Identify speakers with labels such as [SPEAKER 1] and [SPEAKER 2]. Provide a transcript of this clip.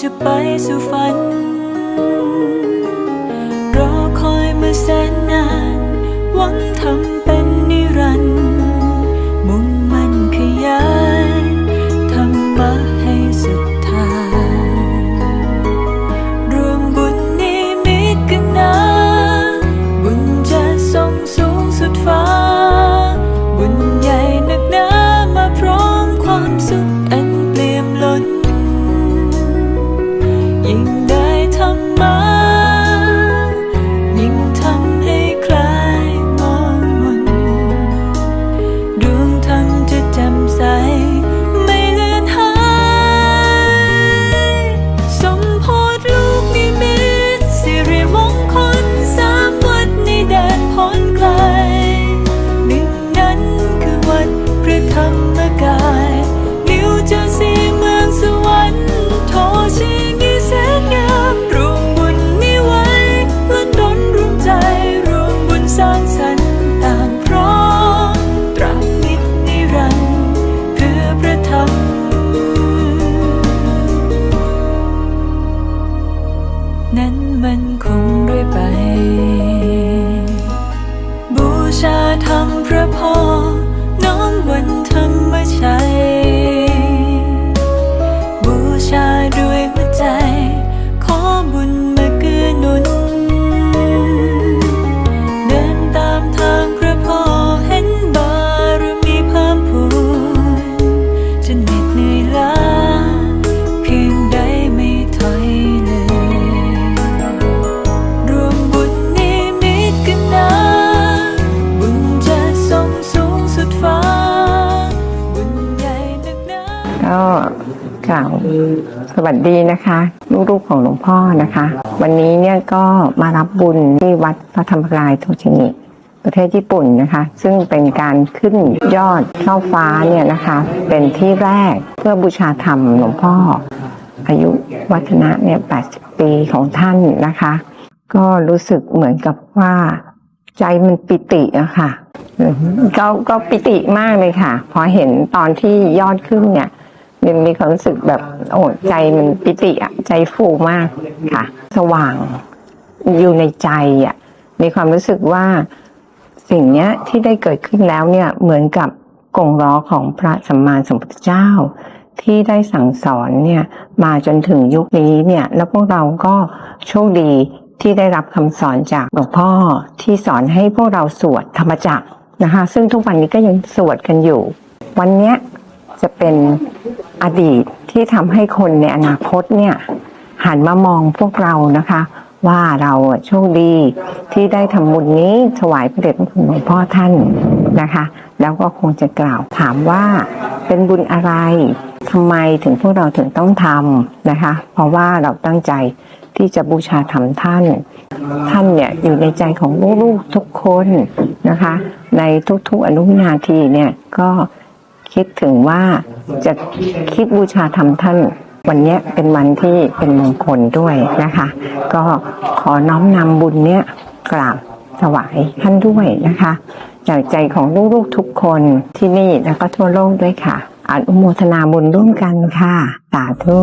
[SPEAKER 1] จะไปสู่ฝัน นั้นมันคงด้วยไป บูชาธรรมพระพ่อ กล่าวส
[SPEAKER 2] วัสดีนะคะลูกๆของหลวงพ่อนะคะ วันนี้เนี่ยก็มารับบุญที่วัดพระธรรมกายโทชิงิประเทศญี่ปุ่นนะคะ ซึ่งเป็นการขึ้นยอดช่อฟ้าเนี่ยนะคะ เป็นที่แรกเพื่อบูชาธรรมหลวงพ่อ อายุวัฒนะเนี่ย 80 ปีของท่านนะคะ ก็รู้สึกเหมือนกับว่าใจมันปิติอะค่ะก็ก็ปิติมากเลยค่ะ พอเห็นตอนที่ยอดขึ้นเนี่ย มันมีความรู้สึกแบบโอ้ใจมันปิติอะใจฟูมากค่ะ สว่างอยู่ในใจอะมีความรู้สึกว่าสิ่งเนี้ยที่ได้เกิดขึ้นแล้วเนี่ยเหมือนกับกงล้อของพระสัมมาสัมพุทธเจ้า ที่ได้สั่งสอนเนี่ยมาจนถึงยุคนี้เนี่ยแล้วพวกเราก็โชคดีที่ได้รับคำสอนจากหลวงพ่อที่สอนให้พวกเราสวดธรรมจักรนะคะซึ่งทุกวันนี้ก็ยังสวดกันอยู่ วันเนี้ย จะเป็นอดีตที่ทำให้คนในอนาคตเนี่ยหันมามองพวกเรานะคะ ว่าเราโชคดีที่ได้ทำบุญนี้ถวายพระเดชพระคุณหลวงพ่อท่านนะคะ แล้วก็คงจะกล่าวถามว่าเป็นบุญอะไรทำไมถึงพวกเราถึงต้องทำนะคะ เพราะว่าเราตั้งใจที่จะบูชาธรรมท่าน ท่านเนี่ยอยู่ในใจของลูกๆทุกคนนะคะ ในทุกๆอนุวินาทีเนี่ยก็ คิดถึงว่าจะคิดบูชาธรรมท่าน วันเนี้ยเป็นวันที่เป็นมงคลด้วยนะคะ ก็ขอน้อมนำบุญเนี้ยกราบถวายท่านด้วยนะคะ จากใจของลูกๆทุกคนที่นี่แล้วก็ทั่วโลกด้วยค่ะอนุโมทนาบุญร่วมกันค่ะ สาธุ